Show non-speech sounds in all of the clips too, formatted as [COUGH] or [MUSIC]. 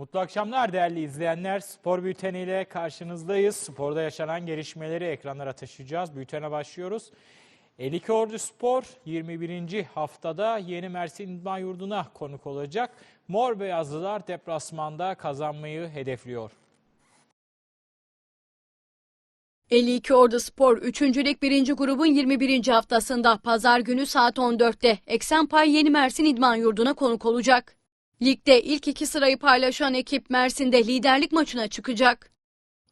Mutlu akşamlar değerli izleyenler. Spor bülteniyle karşınızdayız. Sporda yaşanan gelişmeleri ekranlara taşıyacağız. Bültene başlıyoruz. 52 Ordu Spor 21. haftada Yeni Mersin İdman Yurdu'na konuk olacak. Mor Beyazlılar deplasmanda kazanmayı hedefliyor. 52 Ordu Spor 3. Lig 1. grubun 21. haftasında pazar günü saat 14'te Eksenpay Yeni Mersin İdman Yurdu'na konuk olacak. Ligde ilk iki sırayı paylaşan ekip Mersin'de liderlik maçına çıkacak.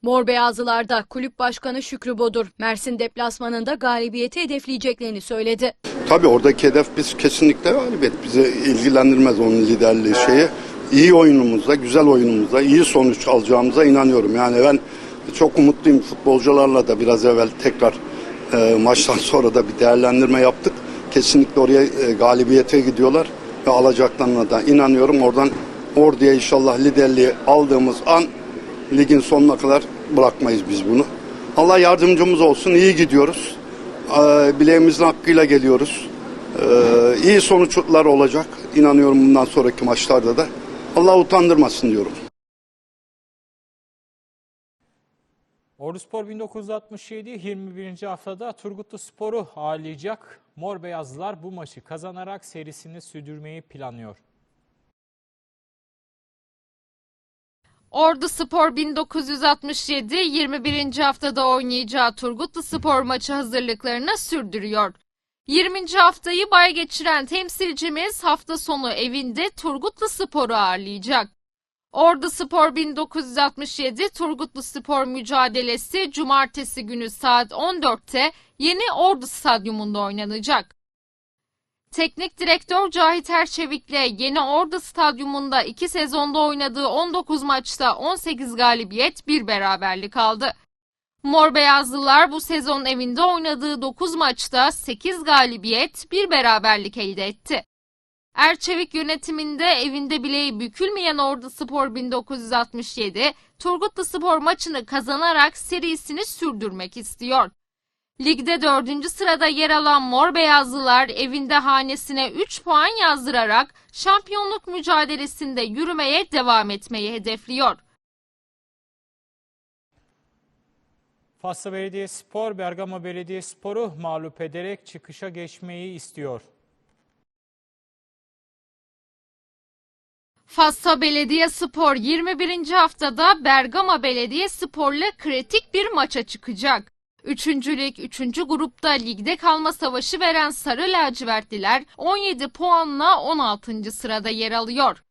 Mor Beyazlılar'da kulüp başkanı Şükrü Bodur, Mersin deplasmanında galibiyeti hedefleyeceklerini söyledi. Tabii oradaki hedef biz kesinlikle galibiyet. Bizi ilgilendirmez onun liderliği şeyi. İyi oyunumuzda, güzel oyunumuzda, iyi sonuç alacağımıza inanıyorum. Yani ben çok umutluyum. Futbolcularla da biraz evvel tekrar e, maçtan [LAUGHS] sonra da bir değerlendirme yaptık. Kesinlikle oraya e, galibiyete gidiyorlar ve alacaklarına da inanıyorum. Oradan orduya inşallah liderliği aldığımız an ligin sonuna kadar bırakmayız biz bunu. Allah yardımcımız olsun. İyi gidiyoruz. Ee, bileğimizin hakkıyla geliyoruz. Ee, iyi sonuçlar olacak. İnanıyorum bundan sonraki maçlarda da. Allah utandırmasın diyorum. Ordu Spor 1967 21. haftada Turgutlu Spor'u ağırlayacak. Mor Beyazlılar bu maçı kazanarak serisini sürdürmeyi planlıyor. Ordu Spor 1967 21. haftada oynayacağı Turgutlu Spor maçı hazırlıklarını sürdürüyor. 20. haftayı bay geçiren temsilcimiz hafta sonu evinde Turgutlu Spor'u ağırlayacak. Ordu Spor 1967 Turgutlu Spor mücadelesi cumartesi günü saat 14'te Yeni Ordu Stadyumunda oynanacak. Teknik direktör Cahit Erçevik'le Yeni Ordu Stadyumunda iki sezonda oynadığı 19 maçta 18 galibiyet, bir beraberlik aldı. Mor Beyazlılar bu sezon evinde oynadığı 9 maçta 8 galibiyet, bir beraberlik elde etti. Erçevik yönetiminde evinde bileği bükülmeyen Ordu Spor 1967, Turgutlu Spor maçını kazanarak serisini sürdürmek istiyor. Ligde dördüncü sırada yer alan Mor Beyazlılar evinde hanesine 3 puan yazdırarak şampiyonluk mücadelesinde yürümeye devam etmeyi hedefliyor. Faslı Belediyespor, Bergama Belediyespor'u mağlup ederek çıkışa geçmeyi istiyor. Fassa Belediye Spor 21. haftada Bergama Belediye Spor'la kritik bir maça çıkacak. Üçüncülük 3. grupta ligde kalma savaşı veren Sarı Lacivertliler 17 puanla 16. sırada yer alıyor.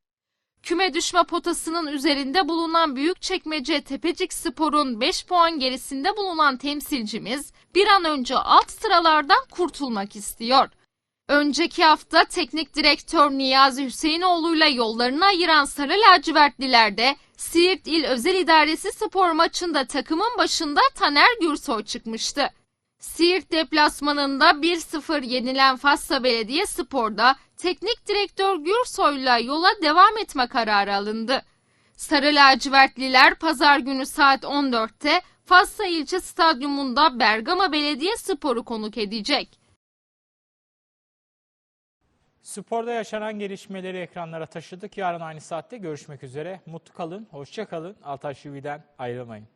Küme düşme potasının üzerinde bulunan Büyükçekmece Tepecik Spor'un 5 puan gerisinde bulunan temsilcimiz bir an önce alt sıralardan kurtulmak istiyor. Önceki hafta teknik direktör Niyazi Hüseyinoğlu'yla yollarını ayıran Sarı Lacivertliler Siirt İl Özel İdaresi spor maçında takımın başında Taner Gürsoy çıkmıştı. Siirt deplasmanında 1-0 yenilen Fassa Belediye Spor'da teknik direktör Gürsoy'la yola devam etme kararı alındı. Sarı lacivertliler pazar günü saat 14'te Fassa ilçe stadyumunda Bergama Belediye Spor'u konuk edecek. Sporda yaşanan gelişmeleri ekranlara taşıdık. Yarın aynı saatte görüşmek üzere. Mutlu kalın, hoşça kalın. Altay Şivi'den ayrılmayın.